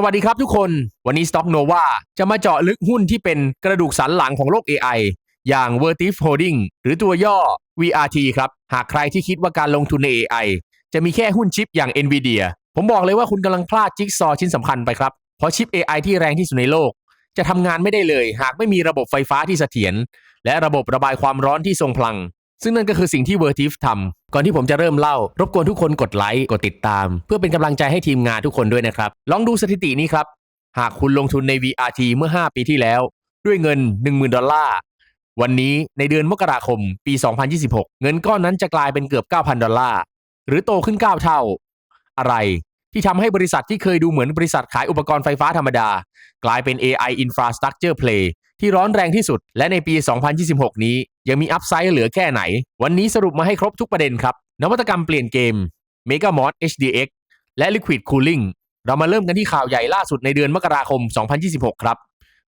สวัสดีครับทุกคน วันนี้ Stock Nova จะมาเจาะลึกหุ้นที่เป็นกระดูกสันหลังของโลก AI อย่าง Vertiv Holding หรือตัวย่อ VRT ครับ หากใครที่คิดว่าการลงทุนใน AI จะมีแค่หุ้นชิปอย่าง NVIDIA ผมบอกเลยว่าคุณกำลังพลาดจิ๊กซอชิ้นสำคัญไปครับ เพราะชิป AI ที่แรงที่สุดในโลก จะทำงานไม่ได้เลย หากไม่มีระบบไฟฟ้าที่เสถียรและระบบระบายความร้อนที่ทรงพลัง ซึ่งนั่นก็คือสิ่งที่ Vertiv ทำก่อนที่ผมจะเริ่มเล่า รบกวนทุกคนกดไลค์กดติดตาม เพื่อเป็นกำลังใจให้ทีมงานทุกคนด้วยนะครับ ลองดูสถิตินี้ครับ หากคุณลงทุนใน VRT เมื่อ 5 ปีที่แล้ว ด้วยเงิน 10,000 ดอลลาร์วันนี้ในเดือนมกราคมปี 2026 เงินก้อนนั้นจะกลายเป็นเกือบ 9,000 ดอลลาร์หรือโตขึ้น 9 เท่า อะไรที่ทำให้บริษัทที่เคยดูเหมือนบริษัทขายอุปกรณ์ไฟฟ้าธรรมดา กลายเป็น AI Infrastructure Play ที่ร้อนแรงที่สุด และในปี 2026 นี้ยังมีอัพไซด์เหลือแค่ไหน วันนี้สรุปมาให้ครบทุกประเด็นครับ นวัตกรรมเปลี่ยนเกม MegaMod HDX และ Liquid Cooling เรามาเริ่มกันที่ข่าวใหญ่ล่าสุดในเดือนมกราคม 2026 ครับ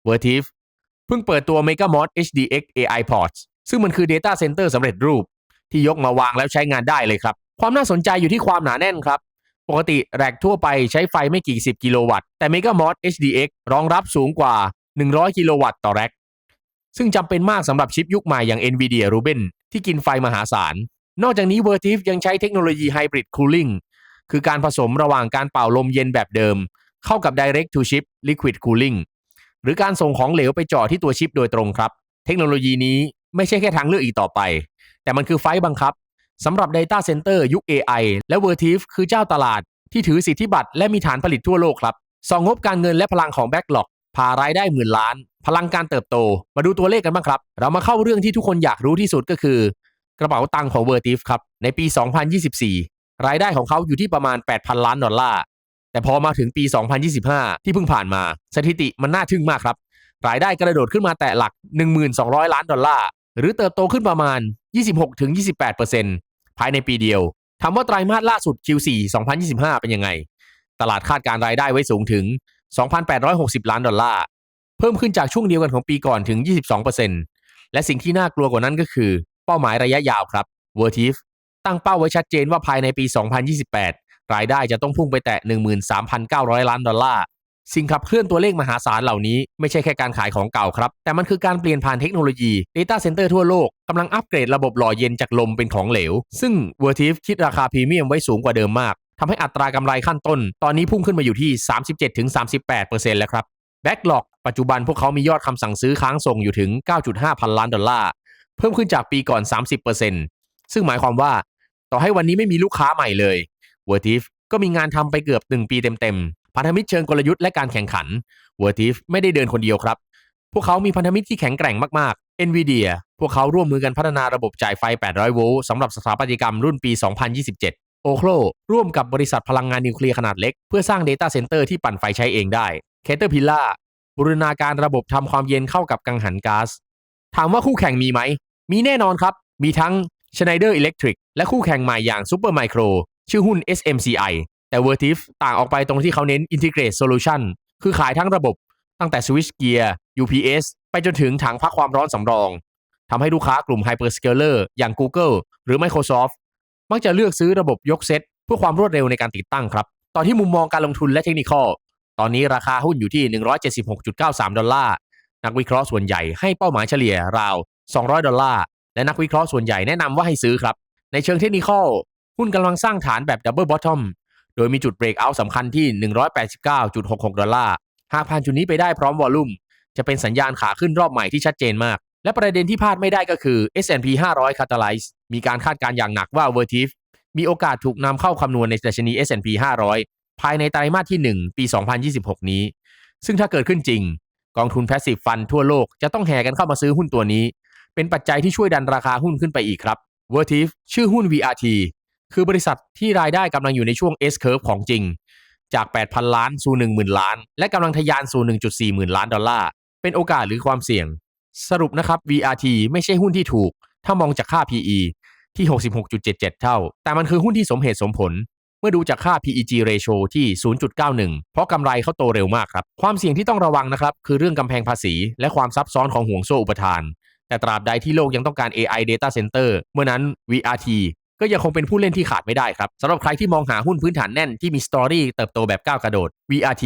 Vertiv เพิ่งเปิดตัว MegaMod HDX AI Ports ซึ่งมันคือ Data Center สำเร็จรูป ที่ยกมาวางแล้วใช้งานได้เลยครับ ความน่าสนใจอยู่ที่ความหนาแน่นครับปกติแรกทั่วไปใช้ไฟไม่กี่สิบกิโลวัตต์ แต่ MegaMod HDX รองรับสูงกว่า 100 กิโลวัตต์ต่อแร็กซึ่งจำเป็นมากสำหรับชิปยุคใหม่อย่าง NVIDIA Rubin ที่กินไฟมหาศาล นอกจากนี้ Vertiv ยังใช้เทคโนโลยี Hybrid Cooling คือการผสมระหว่างการเป่าลมเย็นแบบเดิม เข้ากับ Direct to Chip Liquid Cooling หรือการส่งของเหลวไปจ่อที่ตัวชิปโดยตรงครับ เทคโนโลยีนี้ไม่ใช่แค่ทางเลือกอีกต่อไป แต่มันคือไฟล์บังคับสำหรับ Data Center ยุค AI และ Vertiv คือเจ้าตลาดที่ถือสิทธิบัตรและมีฐานผลิตทั่วโลกครับสองงบการเงินและพลังของ Backlog พารายได้หมื่นล้าน พลังการเติบโต มาดูตัวเลขกันบ้างครับ เรามาเข้าเรื่องที่ทุกคนอยากรู้ที่สุดก็คือ กระเป๋าตังค์ของ Vertiv ครับ ในปี 2024 รายได้ของเขาอยู่ที่ประมาณ 8,000 ล้านดอลลาร์ แต่พอมาถึงปี 2025 ที่เพิ่งผ่านมา สถิติมันน่าทึ่งมากครับ รายได้กระโดดขึ้นมาแตะหลัก 1,200 ล้านดอลลาร์ หรือเติบโตขึ้นประมาณ 26-28%ภายในปีเดียว ถามว่าไตรมาสล่าสุด Q4 2025 เป็นยังไง ตลาดคาดการรายได้ไว้สูงถึง 2,860 ล้านดอลลาร์ เพิ่มขึ้นจากช่วงเดียวกันของปีก่อนถึง 22%และสิ่งที่น่ากลัวกว่านั้นก็คือ เป้าหมายระยะยาวครับ Vertiv ตั้งเป้าไว้ชัดเจนว่าภายในปี 2028 รายได้จะต้องพุ่งไปแตะ 13,900 ล้านดอลลาร์สิ่งขับเคลื่อนตัวเลขมหาศาลเหล่านี้ไม่ใช่แค่การขายของเก่าครับ แต่มันคือการเปลี่ยนผ่านเทคโนโลยี Data Center ทั่วโลกกำลังอัปเกรดระบบหล่อเย็นจากลมเป็นของเหลว ซึ่ง Vertiv คิดราคาพรีเมียมไว้สูงกว่าเดิมมาก ทำให้อัตรากำไรขั้นต้น ตอนนี้พุ่งขึ้นมาอยู่ที่ 37-38%แล้วครับ Backlog ปัจจุบันพวกเขามียอดคำสั่งซื้อค้างส่งอยู่ถึง 9.5 พันล้านดอลลาร์ เพิ่มขึ้นจากปีก่อน 30%ซึ่งหมายความว่า ต่อให้วันนี้ไม่มีลูกค้าใหม่เลย Vertiv ก็มีงานทำไปเกือบ 1 ปีเต็มๆ พันธมิตรเชิงกลยุทธ์และการแข่งขัน Vertiv ไม่ได้เดินคนเดียวครับ พวกเขามีพันธมิตรที่แข็งแกร่งมากๆ NVIDIA พวกเขาร่วมมือกันพัฒนาระบบจ่ายไฟ 800 โวลต์สำหรับสถาปัตยกรรมรุ่นปี 2027 โอโคลร่วมกับบริษัทพลังงานนิวเคลียร์ขนาดเล็ก เพื่อสร้าง Data Center ที่ปั่นไฟใช้เองได้ Caterpillar บูรณาการระบบทำความเย็นเข้ากับกังหันก๊าซถามว่าคู่แข่งมีไหม มีแน่นอนครับ มีทั้ง Schneider Electric และคู่แข่งใหม่อย่าง Supermicro ชื่อหุ้น SMCI แต่ Vertiv ต่างออกไปตรงที่เขาเน้น Integrate Solution คือขายทั้งระบบ ตั้งแต่ Switch Gear UPS ไปจนถึงถังพักความร้อนสำรองทำให้ลูกค้ากลุ่ม Hyperscaler อย่าง Google หรือ Microsoft มักจะเลือกซื้อระบบยกเซตเพื่อความรวดเร็วในการติดตั้งครับ ต่อที่มุมมองการลงทุนและเทคนิคอลตอนนี้ราคาหุ้นอยู่ที่ 176.93 ดอลลาร์ นักวิเคราะห์ส่วนใหญ่ให้เป้าหมายเฉลี่ยราว 200 ดอลลาร์ และนักวิเคราะห์ส่วนใหญ่แนะนำว่าให้ซื้อครับ ในเชิงเทคนิคอลหุ้นกำลังสร้างฐานแบบดับเบิลบอททอม โดยมีจุดเบรกเอาท์สำคัญที่ 189.66 ดอลลาร์ หากผ่านจุดนี้ไปได้พร้อมวอลลุ่ม จะเป็นสัญญาณขาขึ้นรอบใหม่ที่ชัดเจนมาก และประเด็นที่พลาดไม่ได้ก็คือ S&P 500 Catalyze มีการคาดการณ์อย่างหนักว่า Vertiv มีโอกาสถูกนำเข้าคำนวณในดัชนี S&P 500 ภายในไตรมาสที่ 1 ปี 2026 นี้ ซึ่งถ้าเกิดขึ้นจริง กองทุนแพสซีฟฟันทั่วโลกจะต้องแห่กันเข้ามาซื้อหุ้นตัวนี้ เป็นปัจจัยที่ช่วยดันราคาหุ้นขึ้นไปอีกครับ Vertiv ชื่อหุ้น VRT คือบริษัทที่รายได้กำลังอยู่ในช่วง S curve ของจริง จาก 8,000 ล้านสู่10,000 ล้าน และกำลังทะยานสู่ 1.4 หมื่นล้านดอลลาร์ เป็นโอกาสหรือความเสี่ยง สรุปนะครับ VRT ไม่ใช่หุ้นที่ถูก ถ้ามองจากค่า PE ที่ 66.77 เท่า แต่มันคือหุ้นที่สมเหตุสมผล เมื่อดูจากค่า PEG ratio ที่ 0.91 เพราะกำไรเขาโตเร็วมากครับ ความเสี่ยงที่ต้องระวังนะครับ คือเรื่องกำแพงภาษี และความซับซ้อนของห่วงโซ่อุปทาน แต่ตราบใดที่โลกยังต้องการ AI data center เมื่อนั้น VRT ก็ยังคงเป็นผู้เล่นที่ขาดไม่ได้ครับสำหรับใครที่มองหาหุ้นพื้นฐานแน่นที่มีสตอรี่เติบโตแบบก้าวกระโดด VRT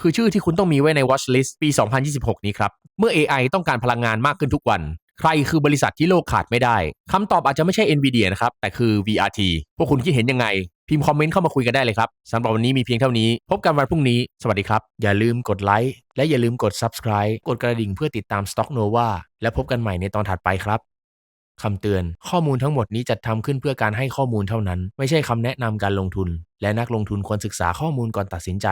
คือชื่อที่คุณต้องมีไว้ใน watch list ปี 2026 นี้ครับ เมื่อ AI ต้องการพลังงานมากขึ้นทุกวัน ใครคือบริษัทที่โลกขาดไม่ได้คำตอบอาจจะไม่ใช่ Nvidia นะครับ แต่คือ VRT พวกคุณคิดเห็นยังไง พิมพ์คอมเมนต์เข้ามาคุยกันได้เลยครับสำหรับวันนี้มีเพียงเท่านี้ พบกันวันพรุ่งนี้ สวัสดีครับ อย่าลืมกดไลค์และอย่าลืมกด subscribe กดกระดิ่งเพื่อติดตาม Stock Nova และพบกันใหม่ในตอนถัดไปครับคำเตือน ข้อมูลทั้งหมดนี้จัดทำขึ้นเพื่อการให้ข้อมูลเท่านั้น ไม่ใช่คำแนะนำการลงทุน และนักลงทุนควรศึกษาข้อมูลก่อนตัดสินใจ